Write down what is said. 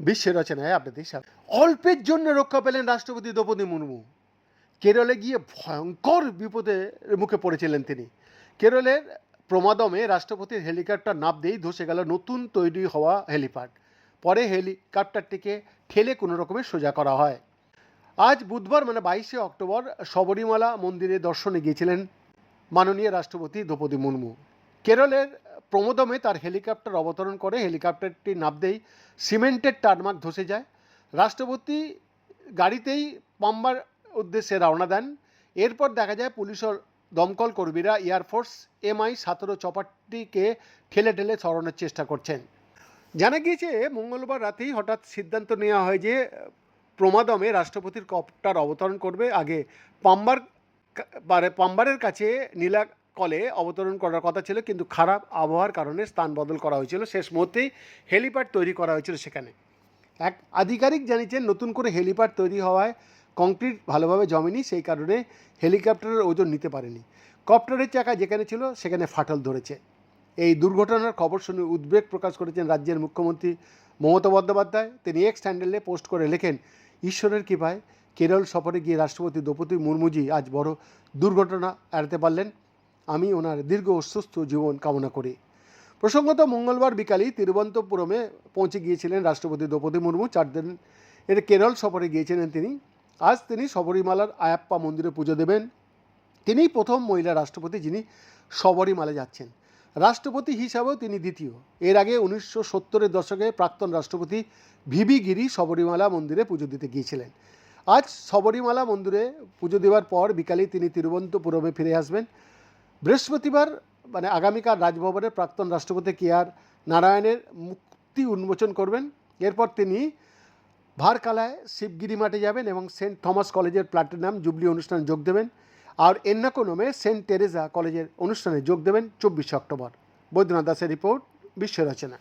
বিশ্বের রচনায় আপনাদের স্বাগত। অল্পের জন্য রক্ষা পেলেন রাষ্ট্রপতি দ্রৌপদী মুর্মু। কেরলে গিয়ে ভয়ঙ্কর বিপদের মুখে পড়েছিলেন তিনি। কেরলের প্রমাদমে রাষ্ট্রপতির হেলিকপ্টার নাপ দিয়েই ধসে গেল নতুন তৈরি হওয়া হেলিপ্যাড। পরে হেলিকপ্টারটিকে ঠেলে কোনো রকমে সোজা করা হয়। আজ বুধবার মানে বাইশে অক্টোবর, শবরীমালা মন্দিরে দর্শনে গিয়েছিলেন মাননীয় রাষ্ট্রপতি দ্রৌপদী মুর্মু। কেরলের প্রমোদমে তার হেলিকপ্টার অবতরণ করে, হেলিকপ্টারটি নামতেই সিমেন্টের টারমাক ধসে যায়। রাষ্ট্রপতি গাড়িতেই পাম্বার উদ্দেশ্যে রওনা দেন। এরপর দেখা যায় পুলিশ ও দমকল কর্মীরা এয়ারফোর্স এমআই সতেরো চপারটিকে ঠেলে ঠেলে সরানোর চেষ্টা করছেন। জানা গিয়েছে, মঙ্গলবার রাতেই হঠাৎ সিদ্ধান্ত নেওয়া হয় যে, প্রমাদমে রাষ্ট্রপতির কপ্টার অবতরণ করবে। আগে পাম্বার মানে পাম্বারের কাছে নীলা কলে অবতরণ করার কথা ছিল, কিন্তু খারাপ আবহাওয়ার কারণে স্থান বদল করা হয়েছিল। শেষ মুহূর্তেই হেলিপ্যাড তৈরি করা হয়েছিল সেখানে। এক আধিকারিক জানিয়েছেন, নতুন করে হেলিপ্যাড তৈরি হওয়ায় কংক্রিট ভালোভাবে জমেনি, সেই কারণে হেলিকপ্টারের ওজন নিতে পারেনি। কপ্টারের চাকা যেখানে ছিল, সেখানে ফাটল ধরেছে। এই দুর্ঘটনার খবর শুনে উদ্বেগ প্রকাশ করেছেন রাজ্যের মুখ্যমন্ত্রী মমতা বন্দ্যোপাধ্যায়। তিনি এক্স হ্যান্ডেলে পোস্ট করে লেখেন, ঈশ্বরের কৃপায় কেরল সফরে গিয়ে রাষ্ট্রপতি দ্রৌপদী মুর্মুজি আজ বড় দুর্ঘটনা এড়াতে পারলেন। আমি ওনার দীর্ঘ সুস্থ জীবন কামনা করি। প্রসঙ্গত মঙ্গলবার বিকালেই তিরুবন্তপুরমে পৌঁছে গিয়েছিলেন রাষ্ট্রপতি দ্রৌপদী মুর্মু। চার দিন এর কেরল সফরে গিয়েছিলেন তিনি। আজ তিনি শবরীমালার আয়াপ্পা মন্দিরে পুজো দেবেন। তিনিই প্রথম মহিলা রাষ্ট্রপতি যিনি শবরীমালা যাচ্ছেন। রাষ্ট্রপতি হিসাবেও তিনি দ্বিতীয়। এর আগে উনিশশো সত্তরের দশকে প্রাক্তন রাষ্ট্রপতি ভিবি গিরি শবরীমালা মন্দিরে পুজো দিতে গিয়েছিলেন। আজ শবরীমালা মন্দিরে পুজো দেওয়ার পর বিকালে তিনি তিরুবন্তপুরমে ফিরে আসবেন। বৃহস্পতিবার মানে আগামীকাল রাজভবনের প্রাক্তন রাষ্ট্রপতি কে আর নারায়ণের মুক্তি উন্মোচন করবেন। এরপর তিনি ভারকালায় শিবগিরি মাঠে যাবেন এবং সেন্ট থমাস কলেজের প্লাটিনাম জুবলি অনুষ্ঠানে যোগ দেবেন আর এন্নাকোনমে সেন্ট টেরেজা কলেজের অনুষ্ঠানে যোগ দেবেন চব্বিশে অক্টোবর। বৈদ্যনাথ দাসের রিপোর্ট, বিশ্ব রচনা।